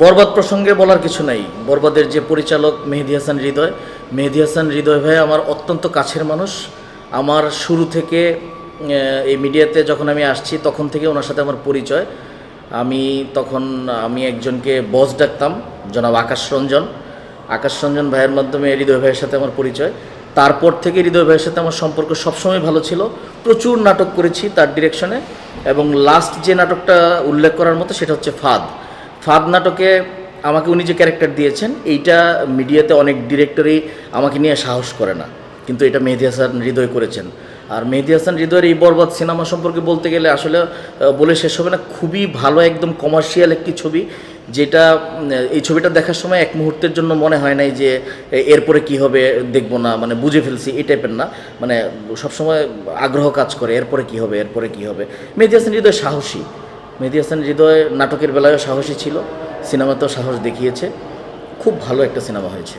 বরবাদ প্রসঙ্গে বলার কিছু নাই। বরবাদের যে পরিচালক মেহেদি হাসান হৃদয়, মেহেদি হাসান হৃদয় ভাই আমার অত্যন্ত কাছের মানুষ। আমার শুরু থেকে এই মিডিয়াতে যখন আমি আসছি, তখন থেকে ওনার সাথে আমার পরিচয়। আমি তখন, আমি একজনকে বস ডাকতাম, জনাব আকাশ রঞ্জন। আকাশ রঞ্জন ভাইয়ের মাধ্যমে হৃদয় ভাইয়ের সাথে আমার পরিচয়। তারপর থেকে হৃদয় ভাইয়ের সাথে আমার সম্পর্ক সবসময় ভালো ছিল। প্রচুর নাটক করেছি তার ডিরেকশনে এবং লাস্ট যে নাটকটা উল্লেখ করার মতো, সেটা হচ্ছে ফাদ। ফাদ নাটকে আমাকে উনি যে ক্যারেক্টার দিয়েছেন, এইটা মিডিয়াতে অনেক ডিরেক্টরই আমাকে নিয়ে সাহস করে না। কিন্তু এটা মেহেদি হাসান হৃদয় করেছেন। আর মেহেদি হাসান হৃদয়ের এই বরবাদ সিনেমা সম্পর্কে বলতে গেলে আসলে বলে শেষ হবে না। খুবই ভালো একদম কমার্শিয়াল একটি ছবি, যেটা এই ছবিটা দেখার সময় এক মুহূর্তের জন্য মনে হয় নাই যে এরপরে কি হবে দেখব না মানে বুঝে ফেলছি এই টাইপের না। মানে সবসময় আগ্রহ কাজ করে, এরপরে কি হবে, এরপরে কি হবে। মেহেদি হাসান হৃদয় সাহসী। মেহেদি হাসান হৃদয় নাটকের বেলায়ও সাহসী ছিল, সিনেমাতেও সাহস দেখিয়েছে। খুব ভালো একটা সিনেমা হয়েছে।